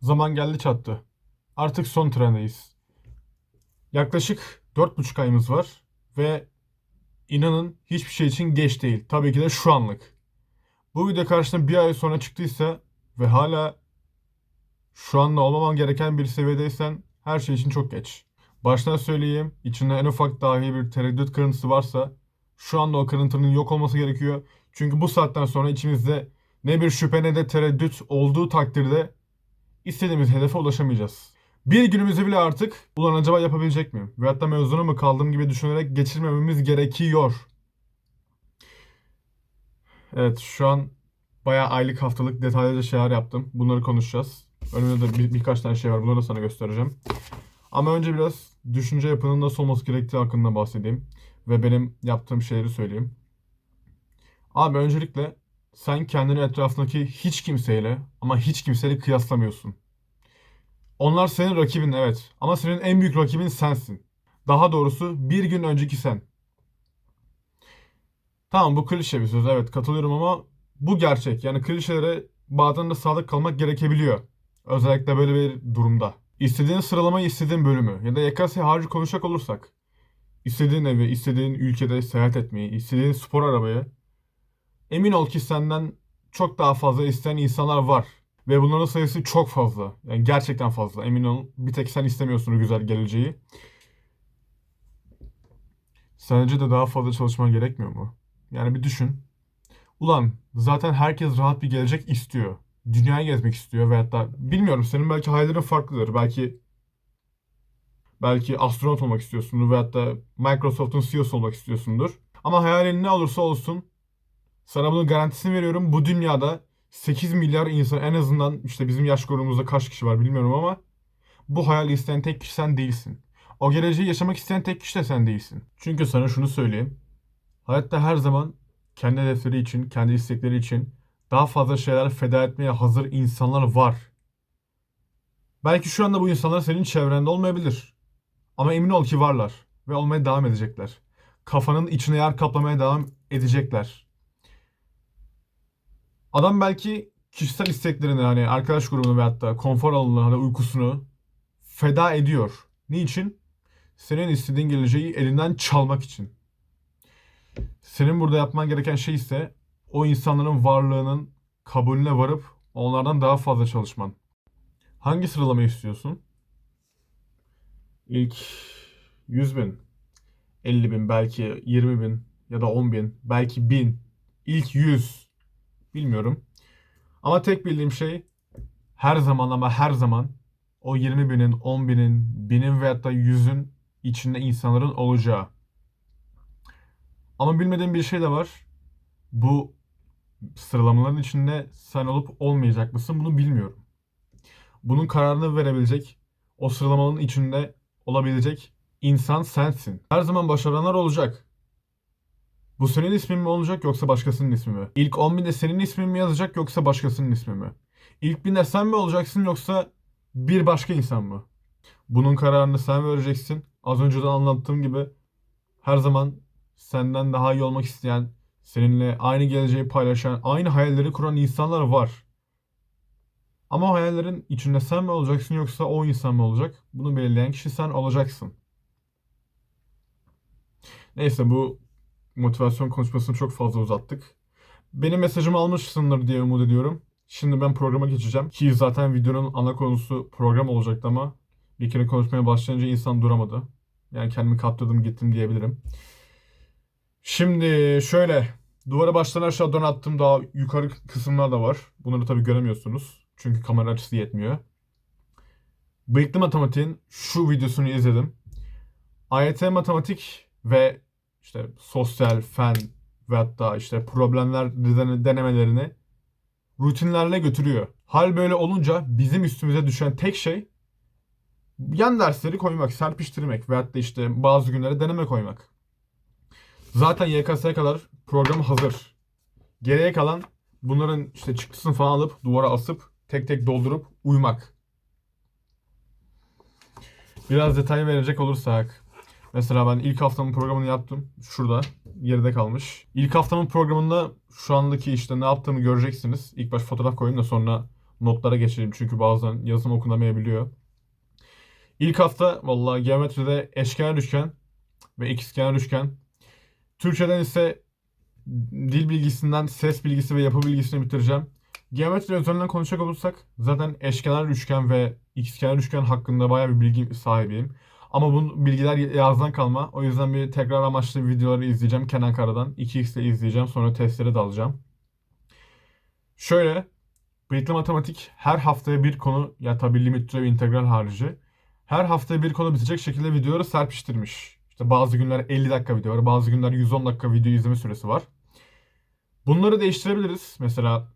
Zaman geldi çattı. Artık son trendeyiz. Yaklaşık 4,5 ayımız var ve inanın hiçbir şey için geç değil. Tabii ki de şu anlık. Bu video karşına bir ay sonra çıktıysa ve hala şu anda olmaman gereken bir seviyedeysen her şey için çok geç. Baştan söyleyeyim, içinde en ufak dahi bir tereddüt kırıntısı varsa şu anda o kırıntının yok olması gerekiyor. Çünkü bu saatten sonra içimizde ne bir şüphe ne de tereddüt olduğu takdirde istediğimiz hedefe ulaşamayacağız. Bir günümüzü bile artık ulan acaba yapabilecek miyim? Veyahut da mezuna mı kaldığım gibi düşünerek geçirmememiz gerekiyor. Evet şu an bayağı aylık haftalık detaylıca şeyler yaptım. Bunları konuşacağız. Önümde de bir, birkaç tane şey var. Bunları da sana göstereceğim. Ama önce biraz düşünce yapının nasıl olması gerektiği hakkında bahsedeyim. Ve benim yaptığım şeyleri söyleyeyim. Abi öncelikle sen kendini etrafındaki hiç kimseyle ama hiç kimseyle kıyaslamıyorsun. Onlar senin rakibin evet ama senin en büyük rakibin sensin. Daha doğrusu bir gün önceki sen. Tamam bu klişe bir söz evet katılıyorum ama bu gerçek. Yani klişelere bazen de sadık kalmak gerekebiliyor. Özellikle böyle bir durumda. İstediğin sıralamayı istediğin bölümü ya da YKS harcı konuşacak olursak. istediğin evi, istediğin ülkede seyahat etmeyi, istediğin spor arabayı emin ol ki senden çok daha fazla isteyen insanlar var. Ve bunların sayısı çok fazla. Yani gerçekten fazla. Emin ol bir tek sen istemiyorsun güzel geleceği. Sence de daha fazla çalışman gerekmiyor mu? Yani bir düşün. Ulan zaten herkes rahat bir gelecek istiyor. Dünyayı gezmek istiyor veyahut da bilmiyorum senin belki hayallerin farklıdır. Belki belki astronot olmak istiyorsundur veyahut da Microsoft'un CEO'su olmak istiyorsundur. Ama hayalin ne olursa olsun sana bunun garantisini veriyorum. Bu dünyada 8 milyar insan en azından işte bizim yaş grubumuzda kaç kişi var bilmiyorum ama bu hayali isteyen tek kişi sen değilsin. O geleceği yaşamak isteyen tek kişi de sen değilsin. Çünkü sana şunu söyleyeyim. Hayatta her zaman kendi hedefleri için, kendi istekleri için daha fazla şeyler feda etmeye hazır insanlar var. Belki şu anda bu insanlar senin çevrende olmayabilir. Ama emin ol ki varlar ve olmaya devam edecekler. Kafanın içine yer kaplamaya devam edecekler. Adam belki kişisel isteklerini hani arkadaş grubunu veyahut da konfor alanını hani uykusunu feda ediyor. Niçin? Senin istediğin geleceği elinden çalmak için. Senin burada yapman gereken şey ise o insanların varlığının kabulüne varıp onlardan daha fazla çalışman. Hangi sıralamayı istiyorsun? İlk 100 bin, 50 bin, belki 20 bin ya da 10 bin, belki 1000, ilk 100 bilmiyorum. Ama tek bildiğim şey her zaman ama her zaman o 20 binin, 10 binin, binin veyahut da 100'ün içinde insanların olacağı. Ama bilmediğim bir şey de var. Bu sıralamaların içinde sen olup olmayacak mısın bunu bilmiyorum. Bunun kararını verebilecek, o sıralamanın içinde olabilecek insan sensin. Her zaman başaranlar olacak. Bu senin ismin mi olacak yoksa başkasının ismi mi? İlk 10 binde senin ismin mi yazacak yoksa başkasının ismi mi? İlk binde sen mi olacaksın yoksa bir başka insan mı? Bunun kararını sen vereceksin. Az önce de anlattığım gibi her zaman senden daha iyi olmak isteyen, seninle aynı geleceği paylaşan, aynı hayalleri kuran insanlar var. Ama hayallerin içinde sen mi olacaksın yoksa o insan mı olacak? Bunu belirleyen kişi sen olacaksın. Neyse bu motivasyon konuşmasını çok fazla uzattık. Benim mesajımı almışsındır diye umut ediyorum. Şimdi ben programa geçeceğim. Ki zaten videonun ana konusu program olacaktı ama bir kere konuşmaya başlayınca insan duramadı. Yani kendimi kaptırdım gittim diyebilirim. Şimdi şöyle duvara baştan aşağı donattığım daha yukarı kısımlar da var. Bunları tabii göremiyorsunuz. Çünkü kamera açısı yetmiyor. Bıyıklı Matematik'in şu videosunu izledim. AYT matematik ve işte sosyal, fen ve hatta işte problemler dene- denemelerini rutinlerle götürüyor. Hal böyle olunca bizim üstümüze düşen tek şey yan dersleri koymak, serpiştirmek ve hatta işte bazı günlere deneme koymak. Zaten YKS'ye kadar program hazır. Geriye kalan bunların işte çıktısını falan alıp duvara asıp tek tek doldurup uymak. Biraz detay verecek olursak Mesela ben ilk haftamın programını yaptım. Şurada geride kalmış. İlk haftamın programında şu andaki işte ne yaptığımı göreceksiniz. İlk baş fotoğraf koyayım da sonra notlara geçelim. Çünkü bazen yazım okunamayabiliyor. İlk hafta vallahi geometride eşkenar üçgen ve ikizkenar üçgen. Türkçeden ise dil bilgisinden ses bilgisi ve yapı bilgisini bitireceğim. Geometri üzerinden konuşacak olursak zaten eşkenar üçgen ve ikizkenar üçgen hakkında bayağı bir bilgi sahibiyim. Ama bu bilgiler yazdan kalma. O yüzden bir tekrar amaçlı videoları izleyeceğim Kenan Kara'dan. 2x'le izleyeceğim. Sonra testlere dalacağım. Şöyle. Bıyıklı matematik her haftaya bir konu ya tabii limit türev integral harici. Her haftaya bir konu bitecek şekilde videoları serpiştirmiş. İşte bazı günler 50 dakika video var. Bazı günler 110 dakika video izleme süresi var. Bunları değiştirebiliriz. Mesela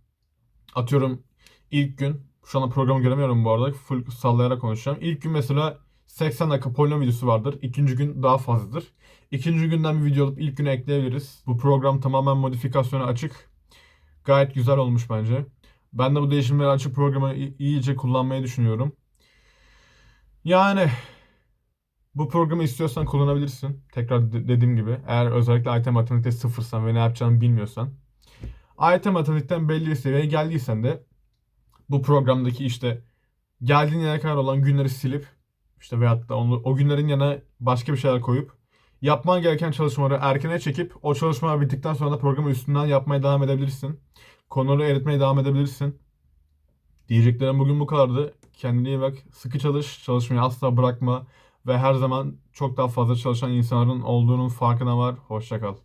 atıyorum ilk gün şu anda programı göremiyorum bu arada. Full sallayarak konuşacağım. İlk gün mesela 80 dakika polinom videosu vardır. İkinci gün daha fazladır. İkinci günden bir video alıp ilk güne ekleyebiliriz. Bu program tamamen modifikasyona açık. Gayet güzel olmuş bence. Ben de bu değişimleri açık programı iyice kullanmayı düşünüyorum. Yani bu programı istiyorsan kullanabilirsin. Tekrar de- dediğim gibi eğer özellikle AYT matematikte sıfırsan ve ne yapacağını bilmiyorsan. AYT matematikten belli bir seviyeye geldiysen de bu programdaki işte geldiğin yere kadar olan günleri silip işte veyahut da onu, o günlerin yanına başka bir şeyler koyup yapman gereken çalışmaları erkene çekip o çalışmalar bittikten sonra da programı üstünden yapmaya devam edebilirsin. Konuları eritmeye devam edebilirsin. Diyeceklerim bugün bu kadardı. Kendine iyi bak. Sıkı çalış. Çalışmayı asla bırakma. Ve her zaman çok daha fazla çalışan insanların olduğunun farkına var. Hoşça kal.